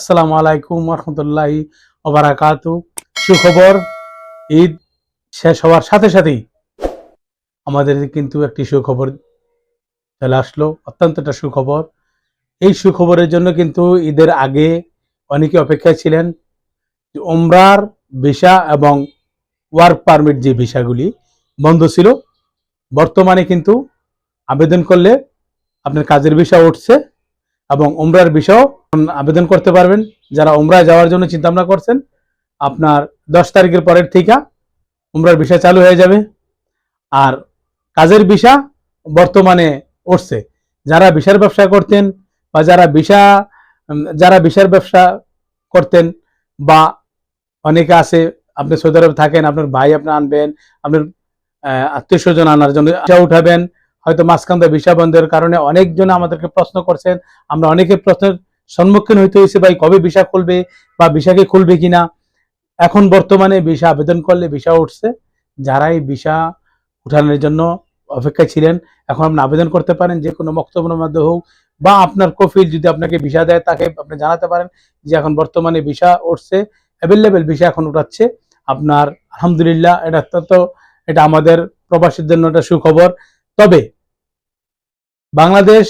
আসসালামু আলাইকুম রহমতুল্লাহি ওবারাকাত। সুখবর, ঈদ শেষ হওয়ার সাথে সাথেই আমাদের কিন্তু একটি সুখবর চলে আসলো, অত্যন্ত একটা সুখবর। এই সুখবরের জন্য কিন্তু ঈদের আগে অনেকে অপেক্ষায় ছিলেন ওমরার ভিসা এবং ওয়ার্ক পারমিট যে ভিসাগুলি বন্ধ ছিল, বর্তমানে কিন্তু আবেদন করলে আপনার কাজের ভিসা উঠছে। এবং উমরার বিষয়েও আবেদন করতে পারবেন। যারা উমরায় যাওয়ার জন্য চিন্তা ভাবনা করছেন, আপনার দশ তারিখের পরের থেকে উমরার বিষয় চালু হয়ে যাবে। আর কাজের বিষা বর্তমানে উঠছে। যারা বিশার ব্যবসা করতেন বা যারা বিষা যারা বিষার ব্যবসা করতেন বা অনেকে আছে, আপনি সৌদি আরবে থাকেন, আপনার ভাই আপনি আনবেন, আপনার আত্মীয় স্বজন আনার জন্য উঠাবেন হয়তো মাঝখান ভিসা বন্ধের কারণে অনেকজন আমাদেরকে প্রশ্ন করছেন। আমরা অনেকে প্রশ্নের সম্মুখীন হইতে হয়েছে ভাই কবে ভিসা খুলবে বা ভিসাকে খুলবে কিনা। এখন বর্তমানে ভিসা আবেদন করলে ভিসা উঠছে। যারাই ভিসা উঠানোর জন্য অপেক্ষায় ছিলেন, এখন আপনি আবেদন করতে পারেন, যে কোনো বক্তব্যের মধ্যে হোক বা আপনার কফিল যদি আপনাকে ভিসা দেয়, তাকে আপনি জানাতে পারেন যে এখন বর্তমানে ভিসা উঠছে অ্যাভেলেবেল ভিসা এখন উঠাচ্ছে। আপনার আলহামদুলিল্লাহ, এটা অত্যন্ত, এটা আমাদের প্রবাসীর জন্য একটা সুখবর। তবে বাংলাদেশ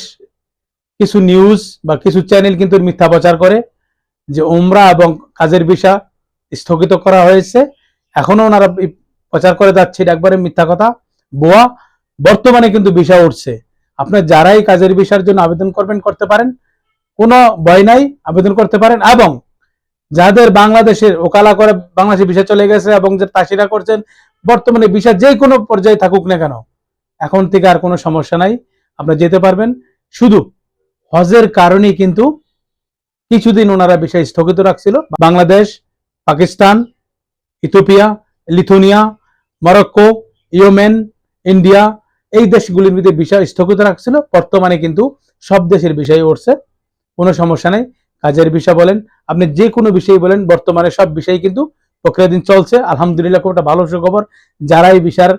কিছু নিউজ বা কিছু চ্যানেল কিন্তু মিথ্যা প্রচার করে যে উমরা এবং কাজের ভিসা স্থগিত করা হয়েছে। এখনও ওনারা প্রচার করে যাচ্ছে, এটা একবারে মিথ্যা কথা। বোয়া, বর্তমানে কিন্তু ভিসা উঠছে। আপনার যারাই কাজের ভিসার জন্য আবেদন করবেন, করতে পারেন। কোনো ভয় নাই, আবেদন করতে পারেন। এবং যাদের বাংলাদেশের ওকালা করে বাংলাদেশে ভিসা চলে গেছে এবং যে তাসিরা করছেন, বর্তমানে ভিসা যে কোনো পর্যায়ে থাকুক না কেন এখন থেকে আর কোনো সমস্যা নাই। আপনারা যেতে পারবেন। শুধু হজের কারণেই কিন্তু কিছুদিন ওনারা বিষয় স্থগিত রাখছিল। Bangladesh, Pakistan Ethiopia Lithuania, Morocco, Yemen, India এই দেশগুলির মধ্যে বিষয় স্থগিত রাখছিল। বর্তমানে কিন্তু সব দেশের বিষয় উঠছে। কোনো সমস্যা নেই। কাজের বিষয় বলেন, আপনি যে কোনো বিষয় বলেন, বর্তমানে সব বিষয় কিন্তু প্রক্রিয়াধীন চলছে। আলহামদুলিল্লাহ, খুব একটা ভালো সুখবর। যারাই বিষার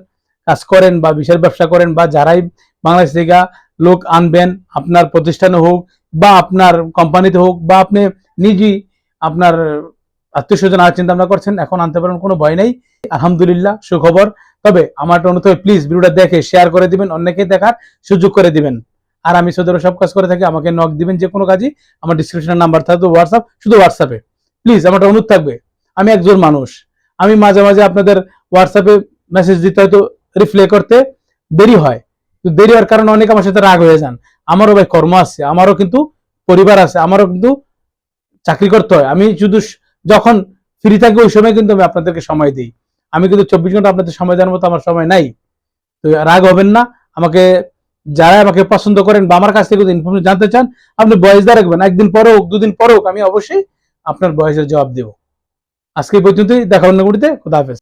কাজ করেন বা বিশাল ব্যবসা করেন বা যারাই বাংলাদেশ থেকে লোক আনবেন, আপনার প্রতিষ্ঠানে হোক বা আপনার কোম্পানিতে হোক বা আপনি নিজেই আপনার আত্মীয় স্বজন আর চিন্তা ভাবনা করছেন, এখন আনতে পারেন কোনো ভয় নেই। আলহামদুলিল্লাহ, সুখবর। তবে আমার অনুরোধ প্লিজ ভিডিওটা দেখে শেয়ার করে দিবেন, অন্যকে দেখার সুযোগ করে দিবেন। আর আমি সদর সব কাজ করে থাকি, আমাকে নক দিবেন যে কোনো কাজই। আমার ডিসক্রিপশনের নাম্বার থাকবে হোয়াটসঅ্যাপ শুধু হোয়াটসঅ্যাপে প্লিজ আমার অনুরোধ থাকবে, আমি একজন মানুষ। আমি মাঝে মাঝে আপনাদের হোয়াটসঅ্যাপে মেসেজ দিতে হয়তো রিপ্লাই করতে দেরি হয়। তো দেরি হওয়ার কারণে অনেকে আমার সাথে রাগ হয়ে যান। আমারও ভাই কর্ম আছে, আমারও কিন্তু পরিবার আছে, আমারও কিন্তু চাকরি করতে হয়। আমি শুধু যখন ফ্রি থাকি ওই সময় কিন্তু আমি আপনাদেরকে সময় দিই। আমি কিন্তু চব্বিশ ঘণ্টা আপনাদের সময় দেওয়ার মতো আমার সময় নাই। তো রাগ হবেন না। আমাকে যারা আমাকে পছন্দ করেন বা আমার কাছ থেকে যদি ইনফরমেশন জানতে চান, আপনি বয়স দিয়ে রাখবেন। একদিন পরে হোক, দুদিন পরে হোক, আমি অবশ্যই আপনার বয়সের জবাব দেব। আজকে পর্যন্তই। দেখা অন্য গুলিতে খুদা হাফেজ।